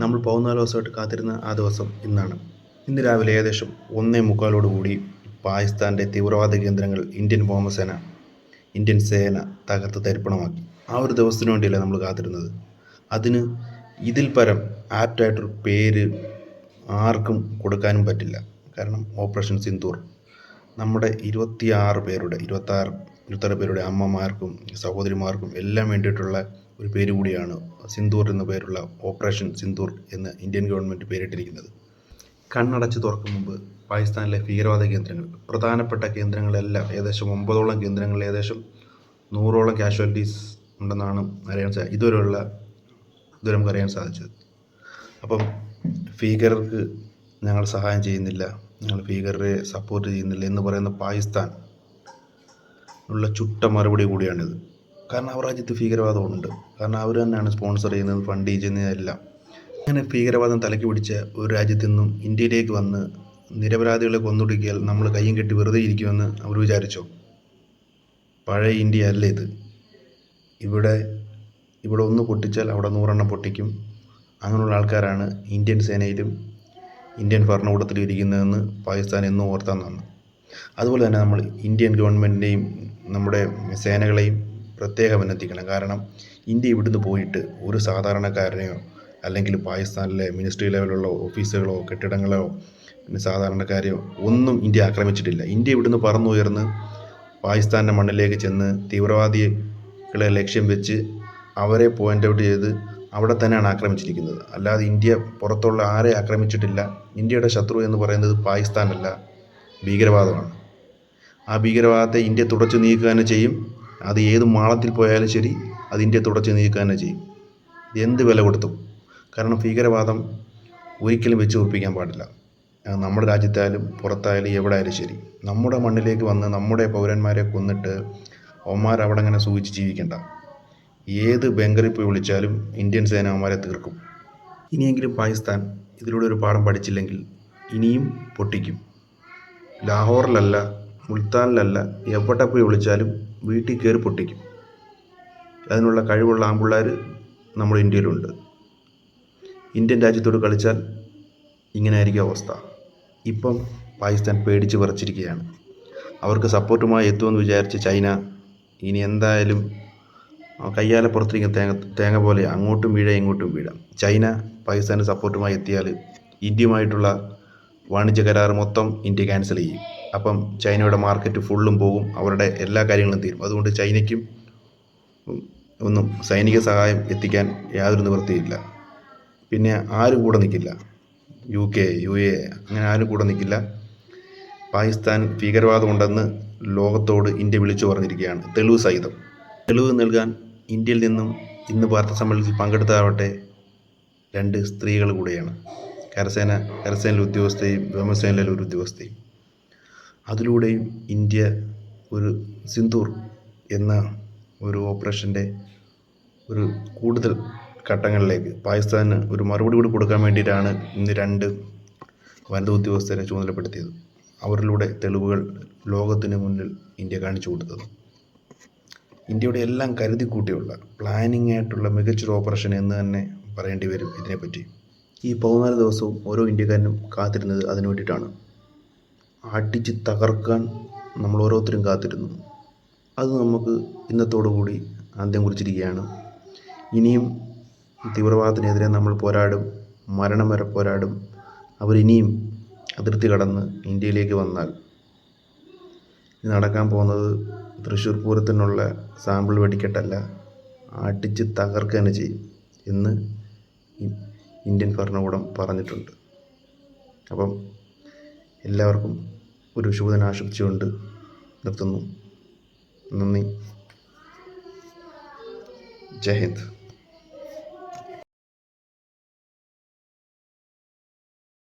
നമ്മൾ പതിനാല് ദിവസമായിട്ട് കാത്തിരുന്ന ആ ദിവസം ഇന്നാണ്. ഇന്ന് രാവിലെ ഏകദേശം ഒന്നേ മുക്കാലോടുകൂടി പാകിസ്ഥാന്റെ തീവ്രവാദ കേന്ദ്രങ്ങൾ ഇന്ത്യൻ വ്യോമസേന ഇന്ത്യൻ സേന തകർത്ത് തരിപ്പണമാക്കി. ആ ഒരു ദിവസത്തിന് വേണ്ടിയല്ല നമ്മൾ കാത്തിരുന്നത്. അതിന് ഇതിൽ പരം ആപ്റ്റായിട്ടൊരു പേര് ആർക്കും കൊടുക്കാനും പറ്റില്ല. കാരണം ഓപ്പറേഷൻ സിന്ദൂർ. നമ്മുടെ ഇരുപത്തിയാറ് പേരുടെ ഇരുപത്താറ് ഇരുപത്താറ് പേരുടെ അമ്മമാർക്കും സഹോദരിമാർക്കും എല്ലാം വേണ്ടിയിട്ടുള്ള ഒരു പേര് കൂടിയാണ് സിന്ദൂർ എന്ന പേരുള്ള ഓപ്പറേഷൻ സിന്ദൂർ എന്ന് ഇന്ത്യൻ ഗവൺമെന്റ് പേരിട്ടിരിക്കുന്നത്. കണ്ണടച്ച് തുറക്കും മുമ്പ് പാകിസ്ഥാനിലെ ഭീകരവാദ കേന്ദ്രങ്ങൾ പ്രധാനപ്പെട്ട കേന്ദ്രങ്ങളെല്ലാം ഏകദേശം ഒമ്പതോളം കേന്ദ്രങ്ങളിൽ ഏകദേശം നൂറോളം കാഷ്വാലിറ്റീസ് ഉണ്ടെന്നാണ് അറിയാൻ സാ ഇതുവരെയുള്ള ഇതുവരെ നമുക്ക് അറിയാൻ സാധിച്ചത്. അപ്പം ഭീകരർക്ക് ഞങ്ങൾ സഹായം ചെയ്യുന്നില്ല ഞങ്ങൾ ഭീകരരെ സപ്പോർട്ട് ചെയ്യുന്നില്ല എന്ന് പറയുന്ന പാകിസ്ഥാൻ ഉള്ള ചുട്ട മറുപടി കൂടിയാണിത്. കാരണം അവർ രാജ്യത്ത് ഭീകരവാദമുണ്ട്. കാരണം അവർ തന്നെയാണ് സ്പോൺസർ ചെയ്യുന്നത് ഫണ്ട് ചെയ്യുന്നതെല്ലാം അങ്ങനെ ഭീകരവാദം തലയ്ക്ക് പിടിച്ച ഒരു രാജ്യത്തു നിന്നും ഇന്ത്യയിലേക്ക് വന്ന് നിരപരാധികളെ കൊന്നൊടുക്കിയാൽ നമ്മൾ കയ്യും കെട്ടി വെറുതെ ഇരിക്കുമെന്ന് അവർ വിചാരിച്ചോ? പഴയ ഇന്ത്യ അല്ല ഇത്? ഇവിടെ ഇവിടെ ഒന്ന് പൊട്ടിച്ചാൽ അവിടെ നൂറെണ്ണം പൊട്ടിക്കും. അങ്ങനെയുള്ള ആൾക്കാരാണ് ഇന്ത്യൻ സേനയിലും ഇന്ത്യൻ ഭരണകൂടത്തിലും ഇരിക്കുന്നതെന്ന് പാകിസ്ഥാൻ എന്നും ഓർത്താൻ നന്ന്. അതുപോലെ തന്നെ നമ്മൾ ഇന്ത്യൻ ഗവൺമെന്റിനെയും നമ്മുടെ സേനകളെയും പ്രത്യേകം അഭിനന്ദിക്കണം. കാരണം ഇന്ത്യ ഇവിടുന്ന് പോയിട്ട് ഒരു സാധാരണക്കാരനെയോ അല്ലെങ്കിൽ പാകിസ്ഥാനിലെ മിനിസ്ട്രി ലെവലുള്ള ഓഫീസുകളോ കെട്ടിടങ്ങളോ പിന്നെ സാധാരണക്കാരെയോ ഒന്നും ഇന്ത്യ ആക്രമിച്ചിട്ടില്ല. ഇന്ത്യ ഇവിടുന്ന് പറന്നുയർന്ന് പാകിസ്ഥാന്റെ മണ്ണിലേക്ക് ചെന്ന് തീവ്രവാദികളെ ലക്ഷ്യം വെച്ച് അവരെ പോയിന്റ് ഔട്ട് ചെയ്ത് അവിടെ തന്നെയാണ് ആക്രമിച്ചിരിക്കുന്നത്. അല്ലാതെ ഇന്ത്യ പുറത്തുള്ള ആരെ ആക്രമിച്ചിട്ടില്ല. ഇന്ത്യയുടെ ശത്രു എന്ന് പറയുന്നത് പാകിസ്ഥാനല്ല. ഭീകരവാദമാണ്. ആ ഭീകരവാദത്തെ ഇന്ത്യ തുടച്ചു നീക്കുക തന്നെ ചെയ്യും. അത് ഏത് മാളത്തിൽ പോയാലും ശരി അത് ഇന്ത്യ തുടച്ചു നീക്കുക തന്നെ ചെയ്യും. എന്ത് വില കൊടുത്തും. കാരണം ഭീകരവാദം ഒരിക്കലും വെച്ച് ഉറപ്പിക്കാൻ പാടില്ല. നമ്മുടെ രാജ്യത്തായാലും പുറത്തായാലും എവിടെ ആയാലും ശരി. നമ്മുടെ മണ്ണിലേക്ക് വന്ന് നമ്മുടെ പൗരന്മാരെ കൊന്നിട്ട് അവന്മാർ അവിടെ അങ്ങനെ സൂചിച്ച് ജീവിക്കണ്ട. ഏത് ബംഗറിൽ പോയി വിളിച്ചാലും ഇന്ത്യൻ സേന അവന്മാരെ തീർക്കും. ഇനിയെങ്കിലും പാകിസ്ഥാൻ ഇതിലൂടെ ഒരു പാഠം പഠിച്ചില്ലെങ്കിൽ ഇനിയും പൊട്ടിക്കും. ലാഹോറിലല്ല മുൾത്താനിലല്ല എവിടെ പോയി വിളിച്ചാലും വീട്ടിൽ കയറി പൊട്ടിക്കും. അതിനുള്ള കഴിവുള്ള ആൺപിള്ളേർ നമ്മുടെ ഇന്ത്യയിലുണ്ട്. ഇന്ത്യൻ രാജ്യത്തോട് കളിച്ചാൽ ഇങ്ങനെ ആയിരിക്കും അവസ്ഥ. ഇപ്പം പാകിസ്ഥാൻ പേടിച്ച് വിറച്ചിരിക്കുകയാണ്. അവർക്ക് സപ്പോർട്ടുമായി എത്തുമെന്ന് വിചാരിച്ച് ചൈന ഇനി എന്തായാലും കയ്യാലെ പുറത്തിരിക്കുന്ന തേങ്ങ തേങ്ങ പോലെ അങ്ങോട്ടും വീഴാം ഇങ്ങോട്ടും വീഴാം. ചൈന പാകിസ്ഥാന് സപ്പോർട്ടുമായി എത്തിയാൽ ഇന്ത്യയുമായിട്ടുള്ള വാണിജ്യ കരാർ മൊത്തം ഇന്ത്യ ക്യാൻസൽ ചെയ്യും. അപ്പം ചൈനയുടെ മാർക്കറ്റ് ഫുള്ളും പോകും. അവരുടെ എല്ലാ കാര്യങ്ങളും തീരും. അതുകൊണ്ട് ചൈനയ്ക്കും ഒന്നും സൈനിക സഹായം എത്തിക്കാൻ യാതൊരു നിവൃത്തിയില്ല. പിന്നെ ആരും കൂടെ നിൽക്കില്ല. യു കെ യു എ അങ്ങനെ ആരും കൂടെ നിൽക്കില്ല. പാകിസ്ഥാൻ ഭീകരവാദമുണ്ടെന്ന് ലോകത്തോട് ഇന്ത്യ വിളിച്ചു പറഞ്ഞിരിക്കുകയാണ്. തെളിവ് സഹിതം. തെളിവ് നൽകാൻ ഇന്ത്യയിൽ നിന്നും ഇന്ന് വാർത്താ സമ്മേളനത്തിൽ പങ്കെടുത്തതാവട്ടെ രണ്ട് സ്ത്രീകൾ കൂടെയാണ്. കരസേന കരസേനയിലെ ഉദ്യോഗസ്ഥയും വ്യോമസേനയിലെ ഒരു ഉദ്യോഗസ്ഥയും അതിലൂടെയും ഇന്ത്യ ഒരു സിന്ദൂർ എന്ന ഒരു ഓപ്പറേഷന്റെ ഒരു കൂടുതൽ ഘട്ടങ്ങളിലേക്ക് പാകിസ്ഥാന് ഒരു മറുപടി കൂടി കൊടുക്കാൻ വേണ്ടിയിട്ടാണ് ഇന്ന് രണ്ട് വനിതാ ഉദ്യോഗസ്ഥരെ ചുമതലപ്പെടുത്തിയത്. അവരിലൂടെ തെളിവുകൾ ലോകത്തിന് മുന്നിൽ ഇന്ത്യ കാണിച്ചു കൊടുത്തത്. ഇന്ത്യയുടെ എല്ലാം കരുതി കൂട്ടിയുള്ള പ്ലാനിങ് ആയിട്ടുള്ള മികച്ചൊരു ഓപ്പറേഷൻ എന്ന് തന്നെ പറയേണ്ടി വരും ഇതിനെപ്പറ്റി. ഈ പതിനാല് ദിവസവും ഓരോ ഇന്ത്യക്കാരനും കാത്തിരുന്നത് അതിനു വേണ്ടിയിട്ടാണ്. അടിച്ച് തകർക്കാൻ നമ്മൾ ഓരോരുത്തരും കാത്തിരുന്നു. അത് നമുക്ക് ഇന്നത്തോടു കൂടി അന്ത്യം കുറിച്ചിരിക്കുകയാണ്. ഇനിയും തീവ്രവാദത്തിനെതിരെ നമ്മൾ പോരാടും മരണം വരെ പോരാടും. അവരിനിയും അതിർത്തി കടന്ന് ഇന്ത്യയിലേക്ക് വന്നാൽ. നടക്കാൻ പോകുന്നത് തൃശ്ശൂർ പൂരത്തിനുള്ള സാമ്പിൾ വെടിക്കെട്ടല്ല അടിച്ച് തകർക്കുക ചെയ്യും എന്ന് ഇന്ത്യൻ ഭരണകൂടം പറഞ്ഞിട്ടുണ്ട്. അപ്പം എല്ലാവർക്കും ഒരു ശുഭദിനം ആശംസിച്ചുകൊണ്ട് നിർത്തുന്നു. നന്ദി. ജയ് ഹിന്ദ്.